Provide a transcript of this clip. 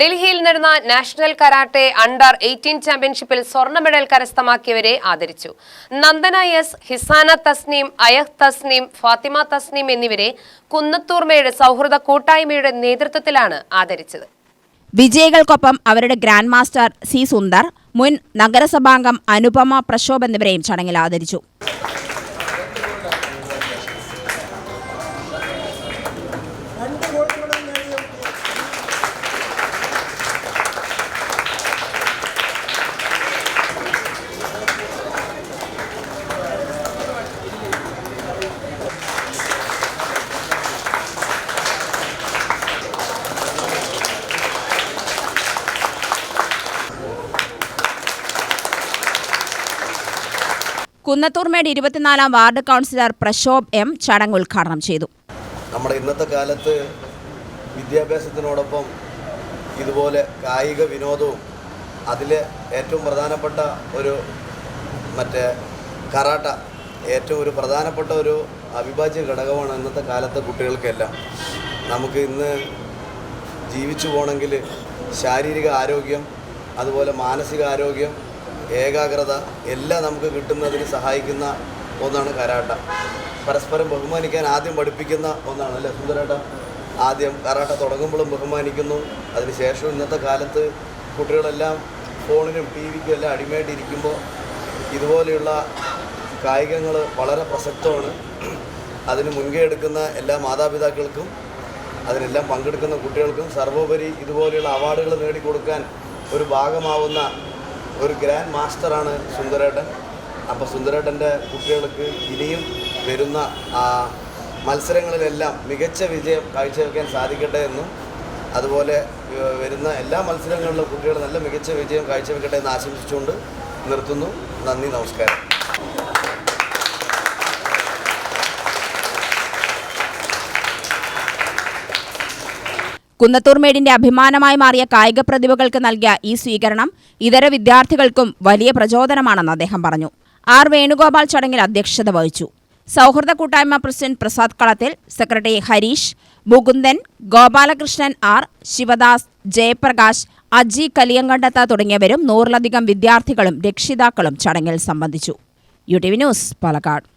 ഡൽഹിയിൽ നടന്ന national karate under eighteen ചാമ്പ്യൻഷിപ്പിൽ സ്വർണ മെഡൽ കരസ്ഥമാക്കിയവരെ ആദരിച്ചു. നന്ദന എസ് ഹിസാന തസ്നീം അയഹ് തസ്നീം ഫാത്തിമ തസ്നീം എന്നിവരെ കുന്നത്തൂർമയുടെ സൗഹൃദ കൂട്ടായ്മയുടെ നേതൃത്വത്തിലാണ് ആദരിച്ചത്. വിജയികൾക്കൊപ്പം അവരുടെ ഗ്രാൻഡ് മാസ്റ്റർ സി സുന്ദർ മുൻ നഗരസഭാംഗം അനുപമ പ്രശോഭ് എന്നിവരെയും ചടങ്ങിൽ ആദരിച്ചു. കുന്നത്തൂർമേട് ഇരുപത്തിനാലാം വാർഡ് കൗൺസിലർ പ്രശോഭ് എം ചടങ്ങ് ഉദ്ഘാടനം ചെയ്തു. നമ്മുടെ ഇന്നത്തെ കാലത്ത് വിദ്യാഭ്യാസത്തിനോടൊപ്പം ഇതുപോലെ കായിക വിനോദവും അതിൽ ഏറ്റവും പ്രധാനപ്പെട്ട ഒരു മറ്റേ കറാട്ട ഏറ്റവും ഒരു പ്രധാനപ്പെട്ട ഒരു അവിഭാജ്യ ഘടകമാണ് ഇന്നത്തെ കാലത്തെ കുട്ടികൾക്കെല്ലാം. നമുക്ക് ഇന്ന് ജീവിച്ചു പോകണമെങ്കിൽ ശാരീരിക ആരോഗ്യം അതുപോലെ മാനസിക ആരോഗ്യം ഏകാഗ്രത എല്ലാം നമുക്ക് കിട്ടുന്നതിന് സഹായിക്കുന്ന ഒന്നാണ് കരാട്ട. പരസ്പരം ബഹുമാനിക്കാൻ ആദ്യം പഠിപ്പിക്കുന്ന ഒന്നാണ് അല്ലേ സുന്ദരേട്ട? ആദ്യം കരാട്ട തുടങ്ങുമ്പോഴും ബഹുമാനിക്കുന്നു. അതിനുശേഷം ഇന്നത്തെ കാലത്ത് കുട്ടികളെല്ലാം ഫോണിനും ടി വിക്കും എല്ലാം അടിമയായിട്ടിരിക്കുമ്പോൾ ഇതുപോലെയുള്ള കായികങ്ങൾ വളരെ പ്രസക്തമാണ്. അതിന് മുൻകൈ എടുക്കുന്ന എല്ലാ മാതാപിതാക്കൾക്കും അതിനെല്ലാം പങ്കെടുക്കുന്ന കുട്ടികൾക്കും സർവോപരി ഇതുപോലെയുള്ള അവാർഡുകൾ നേടിക്കൊടുക്കാൻ ഒരു ഭാഗമാവുന്ന ഒരു ഗ്രാൻഡ് മാസ്റ്ററാണ് സുന്ദരേട്ടൻ. അപ്പോൾ സുന്ദരേട്ടന്റെ കുട്ടികൾക്ക് ഇനിയും വരുന്ന മത്സരങ്ങളിലെല്ലാം മികച്ച വിജയം കാഴ്ചവെക്കാൻ സാധിക്കട്ടെ എന്നും അതുപോലെ വരുന്ന എല്ലാ മത്സരങ്ങളിലും കുട്ടികൾ നല്ല മികച്ച വിജയം കാഴ്ചവെക്കട്ടെ എന്ന് ആശംസിച്ചുകൊണ്ട് നിർത്തുന്നു. നന്ദി നമസ്കാരം. കുന്നത്തൂർമേടിന്റെ അഭിമാനമായി മാറിയ കായിക പ്രതിഭകൾക്ക് നൽകിയ ഈ സ്വീകരണം ഇതര വിദ്യാർത്ഥികൾക്കും വലിയ പ്രചോദനമാണെന്ന് അദ്ദേഹം പറഞ്ഞു. ആർ വേണുഗോപാൽ ചടങ്ങിൽ അധ്യക്ഷത വഹിച്ചു. സൗഹൃദ കൂട്ടായ്മ president Prasad Kalathil secretary Harish Mukundan Gopalakrishnan R Sivadas Jayaprakash Aji Kaliyankandath തുടങ്ങിയവരും നൂറിലധികം വിദ്യാർത്ഥികളും രക്ഷിതാക്കളും ചടങ്ങിൽ സംബന്ധിച്ചു. U T V news Palakkad.